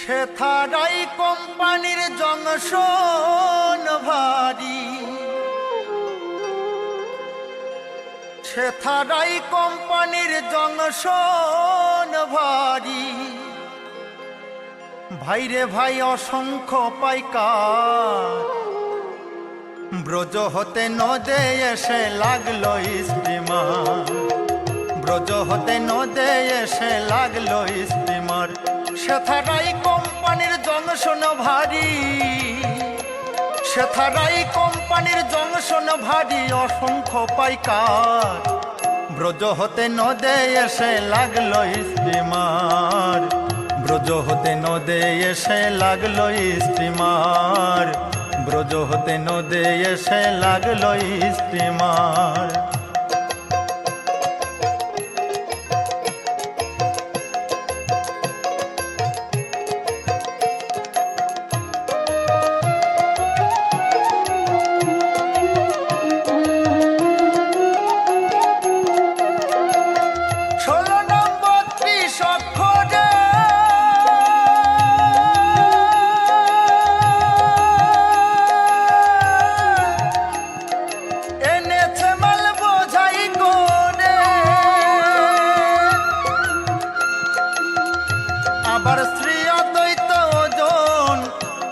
সেথারাই কোম্পানির জংশন ভারী। সেথারাই কোম্পানির জংশন ভারী। ভাইরে ভাই, অসংখ্য পাইকার। ব্রজ হতে নদে এসে লাগল স্টিমার। ব্রজ হতে নদে এসে লাগল স্টিমার। সেথারাই কোম্পানির জংশন ভারী। সেথারাই কোম্পানির জংশন ভারী, অসংখ্য পাইকার। ব্রজ হতে নদে এসে লাগল স্টিমার। ব্রজ হতে নদে এসে লাগল স্টিমার। ব্রজ হতে নদে এসে লাগল স্টিমার। আবার স্ত্রী অদ্বৈত ওজন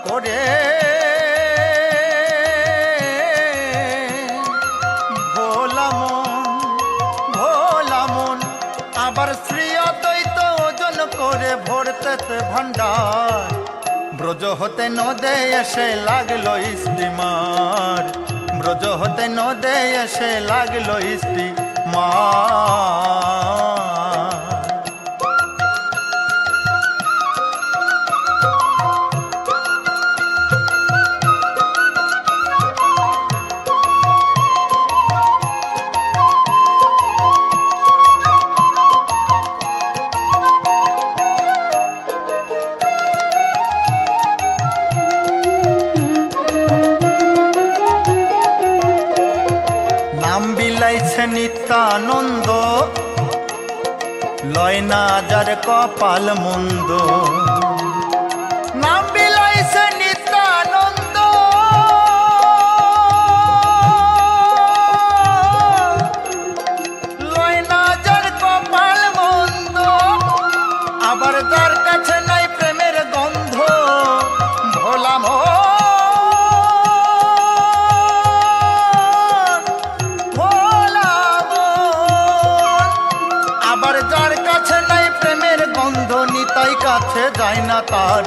করে। ভোলা মন ভোলা মন, আবার শ্রী অদ্বৈত ওজন করে ভরতেছে ভান্ডার ব্রজ হতে নদে এসে লাগল স্টিমার ব্রজ হতে নদে এসে লাগল স্টিমার নিত্যানন্দ লয় না যার কপাল মন্দ। নিতাই কাছে যায় না তার।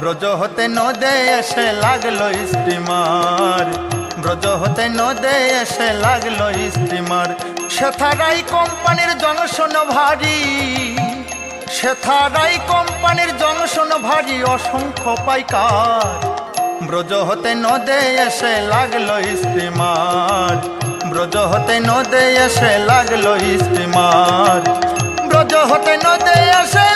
ব্রজ হতে নদে এসে লাগল স্টিমার। ব্রজ হতে নদে এসে লাগল স্টিমার। সেথারাই কোম্পানির জংশন ভারী। সেথারাই কোম্পানির জংশন ভারী, অসংখ্য পাইকার। ব্রজ হতে নদে এসে লাগল স্টিমার। ব্রজ হতে নদে এসে লাগল স্টিমার। ব্রজ হতে নদে এসে